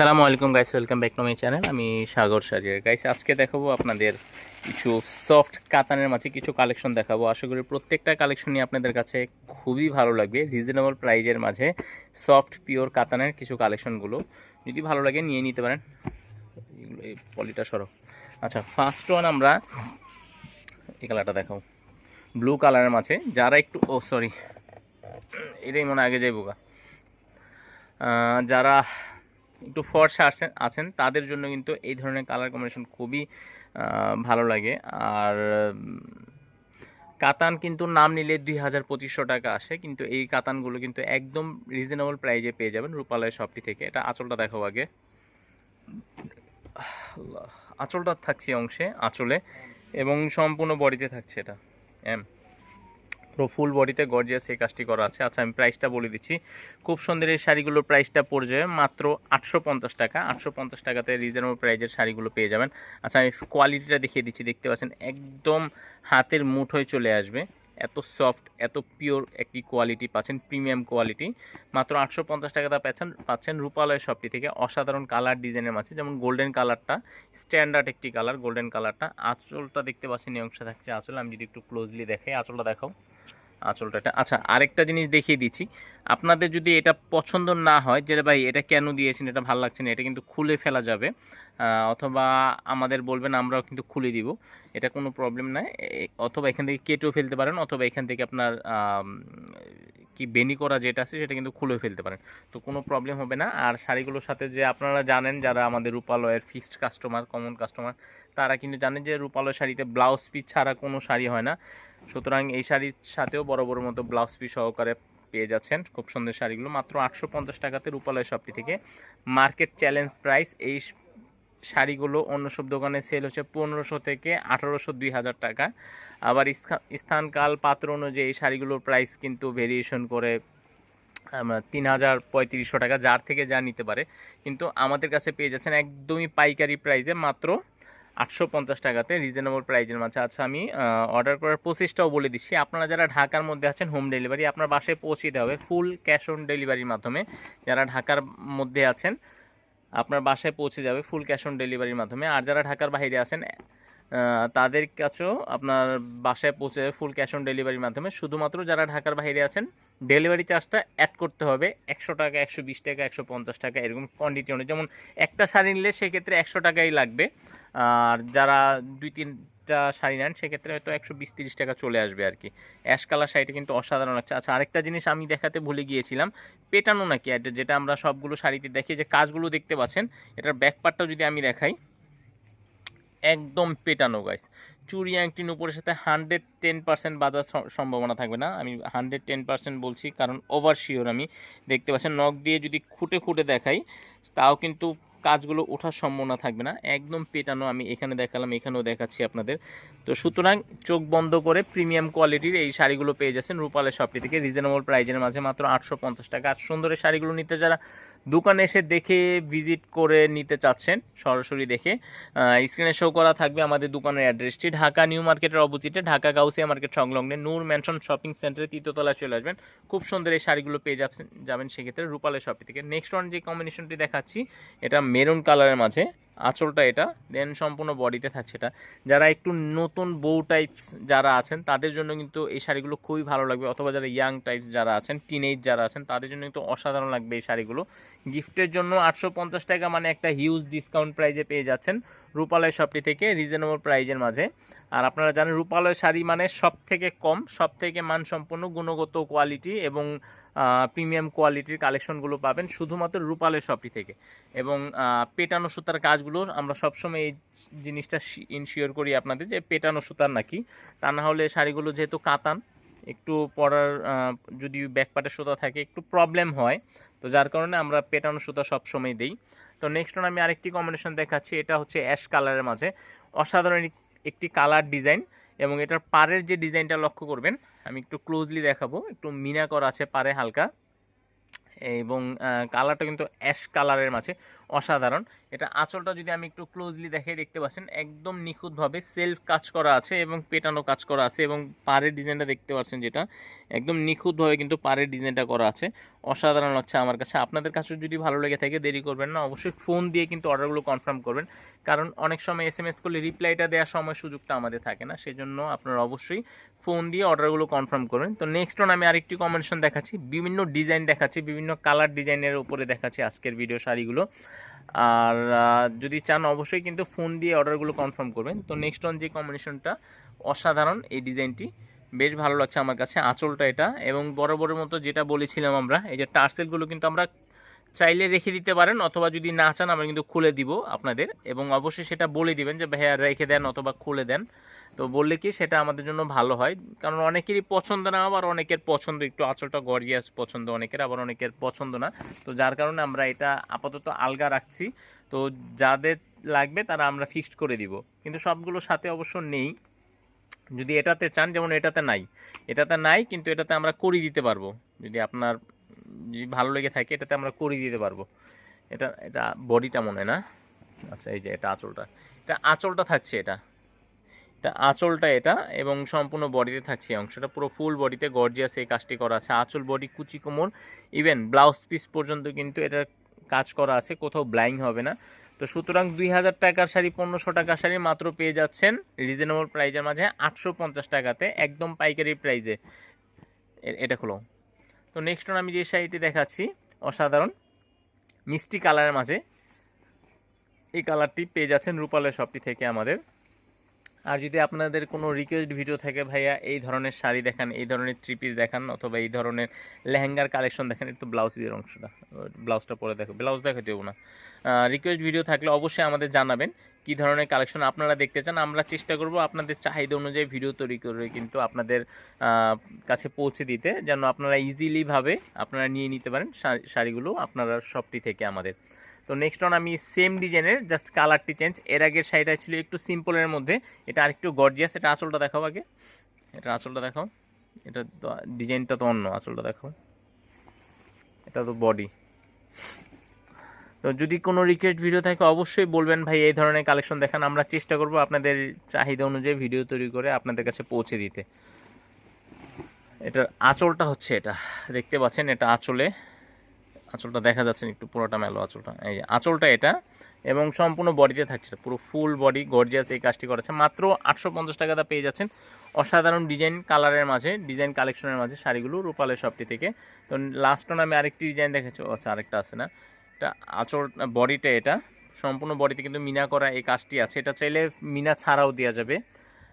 সালামু আলাইকুম guys welcome back to my channel আমি সাগর সাজিয়ার গাইস আজকে দেখাবো আপনাদের কিছু সফট কাতানের মাঝে কিছু কালেকশন দেখাবো। আশা করি প্রত্যেকটা কালেকশনই আপনাদের কাছে খুবই ভালো লাগবে। রিজনেবল প্রাইজের মাঝে সফট পিওর কাতানের কিছু কালেকশনগুলো যদি ভালো লাগে নিয়ে নিতে পারেন। এই পলিটা সরো। আচ্ছা ফার্স্ট ওয়ান আমরা এই কালারটা দেখাবো। ব্লু কালারের মাঝে যারা একটু, ও সরি এটাই মনে আগে যাই বোকা যারা একটু ফর্সা আসেন আছেন, তাদের জন্য কিন্তু এই ধরনের কালার কম্বিনেশন খুবই ভালো লাগে। আর কাতান কিন্তু নাম নিলে দুই হাজার পঁচিশশো টাকা আসে, কিন্তু এই কাতানগুলো কিন্তু একদম রিজনেবল প্রাইজে পেয়ে যাবেন রূপালয় শপটি থেকে। এটা আঁচলটা দেখাও আগে। আঁচলটা থাকছে অংশে, আঁচলে, এবং সম্পূর্ণ বডিতে থাকছে এটা এম পুরো ফুল বডিতে গর্জিয়াস এই কাজটি করা আছে। আচ্ছা আমি প্রাইসটা বলে দিচ্ছি। খুব সুন্দর এই শাড়িগুলোর প্রাইসটা পড়ে যাবে মাত্র আটশো পঞ্চাশ টাকা। আটশো পঞ্চাশ টাকাতে রিজনেবল প্রাইজের শাড়িগুলো পেয়ে যাবেন। আচ্ছা আমি কোয়ালিটিটা দেখিয়ে দিচ্ছি। দেখতে পাচ্ছেন, একদম হাতের মুঠোয় চলে আসবে। এত সফট এত পিওর একটি কোয়ালিটি পাচ্ছেন প্রিমিয়াম কোয়ালিটি মাত্র আটশো পঞ্চাশ টাকা তা পাচ্ছেন পাচ্ছেন রূপালয় শপটি থেকে। অসাধারণ কালার ডিজাইনের মাঝে, যেমন গোল্ডেন কালারটা স্ট্যান্ডার্ড একটি কালার গোল্ডেন কালারটা আঁচলটা দেখতে পাচ্ছেন, এই অংশ থাকছে আঁচল। আমি যদি একটু ক্লোজলি দেখাই, আঁচলটা দেখাও। আঁচলটা আচ্ছা আরেকটা জিনিস দেখিয়ে দিচ্ছি। আপনাদের যদি এটা পছন্দ না হয়, যে ভাই এটা কেন দিয়েছেন, এটা ভালো লাগছে না, এটা কিন্তু খুলে ফেলা যাবে। অথবা আমাদের বলবেন, আমরাও কিন্তু খুলে দিব। এটা কোনো প্রবলেম নাই। অথবা এখান থেকে কেটেও ফেলতে পারেন, অথবা এখান থেকে আপনার কি বেনি করা যেটা আছে, সেটা কিন্তু খুলে ফেলতে পারেন। তো কোনো প্রবলেম হবে না। আর শাড়িগুলোর সাথে যে আপনারা জানেন, যারা আমাদের রূপালয়ের ফিক্সড কাস্টমার কমন কাস্টমার তারা কিন্তু জানেন যে রূপালয় শাড়িতে ব্লাউজ পিস ছাড়া কোনো শাড়ি হয় না। সুতরাং এই শাড়ির সাথেও বড় বড় মতো ব্লাউজ পিস সহকারে পেয়ে যাচ্ছেন। খুব সুন্দর শাড়িগুলো। মাত্র আটশো পঞ্চাশ টাকাতে রূপালয় শপটি থেকে মার্কেট চ্যালেঞ্জ প্রাইস এই শাড়িগুলো অন্য সব দোকানে সেল হচ্ছে পনেরোশো থেকে আঠারোশো দুই হাজার টাকা। আবার স্থান- স্থানকাল পাত্র অনুযায়ী এই শাড়িগুলোর প্রাইস কিন্তু ভেরিয়েশন করে তিন হাজার পঁয়ত্রিশশো টাকা, যার থেকে যা নিতে পারে। কিন্তু আমাদের কাছে পেয়ে যাচ্ছেন একদমই পাইকারি প্রাইসে মাত্র আটশো পঞ্চাশ টাকাতে রিজনেবল প্রাইজের মাঝে আচ্ছা আমি অর্ডার করার প্রসেসটাও বলে দিচ্ছি। আপনারা যারা ঢাকার মধ্যে আছেন হোম ডেলিভারি আপনার বাসায় পৌঁছে দেওয়া হবে। ফুল ক্যাশ অন ডেলিভারির মাধ্যমে যারা ঢাকার মধ্যে আছেন, আপনার বাসায় পৌঁছে যাবে ফুল ক্যাশ অন ডেলিভারির মাধ্যমে। আর যারা ঢাকার বাইরে আছেন তাদের কাছেও আপনার বাসায় পৌঁছে ফুল ক্যাশ অন ডেলিভারির মাধ্যমে শুধুমাত্র যারা ঢাকার বাইরে আছেন ডেলিভারি চার্জটা অ্যাড করতে হবে। একশো টাকা, একশো বিশ টাকা, একশো পঞ্চাশ টাকা, এরকম কোয়ান্টিটি অনুযায়ী। যেমন একটা শাড়ি নিলে সেক্ষেত্রে একশো টাকাই লাগবে। আর যারা দুই, তিনটা শাড়ি নেন, সেক্ষেত্রে হয়তো একশো বিশ, তিরিশ টাকা চলে আসবে আর কি। অ্যাশ কালার শাড়িটা কিন্তু অসাধারণ লাগছে। আচ্ছা আরেকটা জিনিস আমি দেখাতে ভুলে গিয়েছিলাম। পেটানো নাকি যেটা আমরা সবগুলো শাড়িতে দেখি, যে কাজগুলো দেখতে পাচ্ছেন, এটার ব্যাক পার্টটাও যদি আমি দেখাই। একদম পেটানো গাইস চুরি আংটির উপরের সাথে হান্ড্রেড টেন পার্সেন্ট বাজার সম্ভাবনা থাকবে না। আমি হান্ড্রেড টেন পার্সেন্ট বলছি, কারণ ওভার শিওর আমি। দেখতে পাচ্ছি নখ দিয়ে যদি খুঁটে খুঁটে দেখাই, তাও কিন্তু কাজগুলো ওঠার সম্ভাবনা থাকবে না। একদম পেটানো আমি এখানে দেখালাম, এখানেও দেখাচ্ছি আপনাদের। তো সুতরাং চোখ বন্ধ করে প্রিমিয়াম কোয়ালিটির এই শাড়িগুলো পেয়ে যাচ্ছেন রূপালের শপটি থেকে। রিজনেবল প্রাইজের মাঝে মাত্র আটশো পঞ্চাশ টাকা। আর সুন্দর শাড়িগুলো নিতে যারা দোকানে এসে দেখে ভিজিট করে নিতে চাচ্ছেন, সরাসরি দেখে স্ক্রিনে শো করা থাকবে আমাদের দোকানের অ্যাড্রেসটি ঢাকা নিউ মার্কেটের অপোজিটে, ঢাকা গাউসিয়া মার্কেট সংলগ্নে নূর ম্যানশন শপিং সেন্টারে তৃতীয়তলায় চলে আসবেন। খুব সুন্দর এই শাড়িগুলো পেয়ে যাবেন সেক্ষেত্রে রূপালের শপি থেকে। নেক্সট ওয়ান যে কম্বিনেশনটি দেখাচ্ছি, এটা মেরুন কালারের মাঝে, আঁচলটা এটা দেন সম্পূর্ণ বডিতে থাকছে এটা। যারা একটু নতুন বউ টাইপস যারা আছেন, তাদের জন্য কিন্তু এই শাড়িগুলো খুবই ভালো লাগবে। অথবা যারা ইয়াং টাইপস যারা আছেন টিনেজ যারা আছেন, তাদের জন্য কিন্তু অসাধারণ লাগবে এই শাড়িগুলো। গিফটের জন্য আটশো পঞ্চাশ টাকা মানে একটা হিউজ ডিসকাউন্ট প্রাইজে পেয়ে যাচ্ছেন রূপালয় শপটি থেকে রিজনেবল প্রাইজের মাঝে। আর আপনারা জানেন রূপালয় শাড়ি মানে সব থেকে কম সব থেকে মানসম্পন্ন, গুণগত কোয়ালিটি এবং প্রিমিয়াম কোয়ালিটির কালেকশনগুলো পাবেন শুধুমাত্র রূপালয় শপটি থেকে। এবং পেটানো সুতার কাজগুলো আমরা সবসময় এই জিনিসটা ইনশিওর করি আপনাদের যে পেটানো সুতার নাকি। তা না হলে শাড়িগুলো যেহেতু কাতান, একটু পরার যদি ব্যাকপাটের সুতা থাকে একটু প্রবলেম হয়, তো যার কারণে আমরা পেটানো সুতা সবসময় দিই। তো নেক্সট ওন আমি আরেকটি কম্বিনেশন দেখাচ্ছি, এটা হচ্ছে অ্যাশ কালারের মাঝে। অসাধারণ একটি কালার ডিজাইন এবং এটার পাড়ের যে ডিজাইনটা লক্ষ্য করবেন, আমি একটু ক্লোজলি দেখাবো, একটু মিনা করা আছে পারে হালকা। এবং কালারটা কিন্তু অ্যাশ কালারের মাঝে, অসাধারণ। এটা আঁচলটা যদি আমি একটু ক্লোজলি দেখে দেখতে পাচ্ছেন, একদম নিখুঁতভাবে সেলফ কাজ করা আছে এবং পেটানো কাজ করা আছে এবং পাড়ের ডিজাইনটা দেখতে পাচ্ছেন যেটা, একদম নিখুঁতভাবে কিন্তু পাড়ের ডিজাইনটা করা আছে। অসাধারণ লাগছে আমার কাছে। আপনাদের কাছে যদি ভালো লেগে থাকে, দেরি করবেন না। অবশ্যই ফোন দিয়ে কিন্তু অর্ডারগুলো কনফার্ম করবেন। কারণ অনেক সময় এস এম এস করলে রিপ্লাইটা দেওয়ার সময় সুযোগটা আমাদের থাকে না। সেজন্য আপনারা অবশ্যই ফোন দিয়ে অর্ডারগুলো কনফার্ম করবেন। তো নেক্সট অন আমি আরেকটি কম্বিনেশন দেখাচ্ছি। বিভিন্ন ডিজাইন দেখাচ্ছি, বিভিন্ন কালার ডিজাইনের উপরে দেখাচ্ছি আজকের ভিডিও শাড়িগুলো। আর যদি চান অবশ্যই কিন্তু ফোন দিয়ে অর্ডারগুলো কনফার্ম করবেন। তো নেক্সট অন যে কম্বিনেশনটা অসাধারণ এই ডিজাইনটি বেশ ভালো লাগছে আমার কাছে, আঁচলটা এটা। এবং বড় বড় মতো যেটা বলেছিলাম আমরা, এই যে টার্সেলগুলো কিন্তু আমরা চাইলে রেখে দিতে পারেন, অথবা যদি না চান আমরা কিন্তু খুলে দিব আপনাদের। এবং অবশ্যই সেটা বলে দিবেন যে, ভাইয়া, রেখে দেন অথবা খুলে দেন। তো বললে কি সেটা আমাদের জন্য ভালো হয়। কারণ অনেকেরই পছন্দ না, আবার অনেকের পছন্দ একটু আঁচলটা গর্জিয়াস পছন্দ, অনেকের আবার অনেকের পছন্দ না। তো যার কারণে আমরা এটা আপাতত আলগা রাখছি। তো যাদের লাগবে তারা আমরা ফিক্সড করে দিব। কিন্তু সবগুলোর সাথে অবশ্য নেই। যদি এটাতে চান, যেমন এটাতে নাই। এটাতে নাই, কিন্তু এটাতে আমরা করিয়ে দিতে পারব। যদি আপনার যদি ভালো লেগে থাকে, এটাতে আমরা করিয়ে দিতে পারব। এটা এটা বডিটা মনে না? আচ্ছা এই যে এটা আঁচলটা। এটা আঁচলটা থাকছে এটা। এটা আঁচলটা এটা, এবং সম্পূর্ণ বডিতে থাকছে অংশটা। পুরো ফুল বডিতে গর্জিয়াস এই কাজটি করা আছে। আঁচল, বডি, কুচি, কোমর। ইভেন ব্লাউজ পিস পর্যন্ত কিন্তু এটার কাজ করা আছে। কোথাও ব্লাইং হবে না। তো সুতরাং দুই হাজার টাকার শাড়ি, পনেরোশো টাকার শাড়ি মাত্র পেয়ে যাচ্ছেন। রিজনেবল প্রাইজের মাঝে আটশো পঞ্চাশ টাকাতে, একদম পাইকারি প্রাইজে এটা খোলো। তো নেক্সট আমি যে শাড়িটি দেখাচ্ছি, অসাধারণ, মিষ্টি কালারের মাঝে। এই কালারটি পেয়ে যাচ্ছেন রূপালের শপটি থেকে আমাদের। আর যদি আপনাদের কোনো রিকোয়েস্ট ভিডিও থাকে, ভাইয়া, এই ধরনের শাড়ি দেখান, এই ধরনের থ্রি পিস দেখান, অথবা এই ধরনের লেহেঙ্গার কালেকশন দেখেন, একটু ব্লাউজ দিয়ে অংশটা ব্লাউজটা পরে দেখো ব্লাউজ দেখা দেবো না। রিকোয়েস্ট ভিডিও থাকলে অবশ্যই আমাদের জানাবেন, কি ধরনের কালেকশন আপনারা দেখতে চান, আমরা চেষ্টা করব আপনাদের চাহিদা অনুযায়ী ভিডিও তৈরি করে কিন্তু আপনাদের কাছে পৌঁছে দিতে, যেন আপনারা ইজিলিভাবে আপনারা নিয়ে নিতে পারেন শাড়ি- শাড়িগুলো, আপনারা সবটি থেকে আমাদের। তো নেক্সট অন আমি সেম ডিজাইনের জাস্ট কালারটি চেঞ্জ এর আগের শাড়িটা ছিল একটু সিম্পলের মধ্যে। এটা আরেকটু গর্জিয়াস এটা আঁচলটা দেখাও আগে। এটা আঁচলটা দেখাও। এটা ডিজাইনটা তো অন্য, আঁচলটা দেখাও। এটা তো বডি তো যদি কোনো রিকোয়েস্ট ভিডিও থাকে, অবশ্যই বলবেন ভাই, এই ধরনের কালেকশন দেখান। আমরা চেষ্টা করব আপনাদের চাহিদা অনুযায়ী ভিডিও তৈরি করে আপনাদের কাছে পৌঁছে দিতে। এটার আঁচলটা হচ্ছে এটা। দেখতে পাচ্ছেন, এটা আঁচলে আঁচলটা দেখা যাচ্ছে একটু পুরোটা মেলো আঁচলটা। এই আঁচলটা এটা এবং সম্পূর্ণ বডিতে থাকছে পুরো ফুল বডি, গর্জিয়াস এই কাজটি করেছে। মাত্র আটশো পঞ্চাশ টাকাটা পেয়ে যাচ্ছেন। অসাধারণ ডিজাইন কালারের মাঝে, ডিজাইন কালেকশনের মাঝে শাড়িগুলো রূপালের শপটি থেকে। তো লাস্ট আমি আরেকটি ডিজাইন দেখেছি আচ্ছা আরেকটা আছে না? এটা আঁচল, বডিটা এটা, সম্পূর্ণ বডিতে কিন্তু মিনা করা এই কাজটি আছে। এটা চাইলে মিনা ছাড়াও দেওয়া যাবে।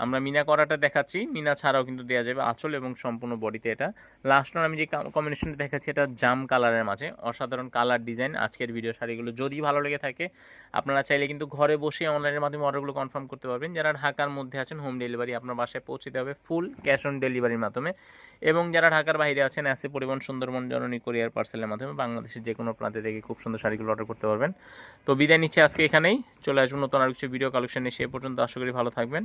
আমরা মিনা করাটা দেখাচ্ছি। মিনা ছাড়াও কিন্তু দেওয়া যাবে আঁচল এবং সম্পূর্ণ বডিতে এটা। লাস্ট আমি যে কম্বিনেশনটা দেখাচ্ছি, এটা জাম কালারের মাঝে। অসাধারণ কালার ডিজাইন আজকের ভিডিও শাড়িগুলো। যদি ভালো লেগে থাকে, আপনারা চাইলে কিন্তু ঘরে বসে অনলাইনের মাধ্যমে অর্ডারগুলো কনফার্ম করতে পারবেন। যারা ঢাকার মধ্যে আছেন হোম ডেলিভারি আপনার বাসায় পৌঁছে দেওয়া হবে ফুল ক্যাশ অন ডেলিভারির মাধ্যমে। এবং যারা ঢাকার বাইরে আছেন এসে পরিবহন সুন্দরবন জননী কোরিয়ার পার্সেলের মাধ্যমে বাংলাদেশের যে কোনো প্রান্তে থেকে খুব সুন্দর শাড়িগুলো অর্ডার করতে পারবেন। তো বিদায় নিচ্ছে আজকে এখানেই। চলে আসব নতুন আর কিছু ভিডিও কালেকশন নিয়ে সে পর্যন্ত আশা করি ভালো থাকবেন।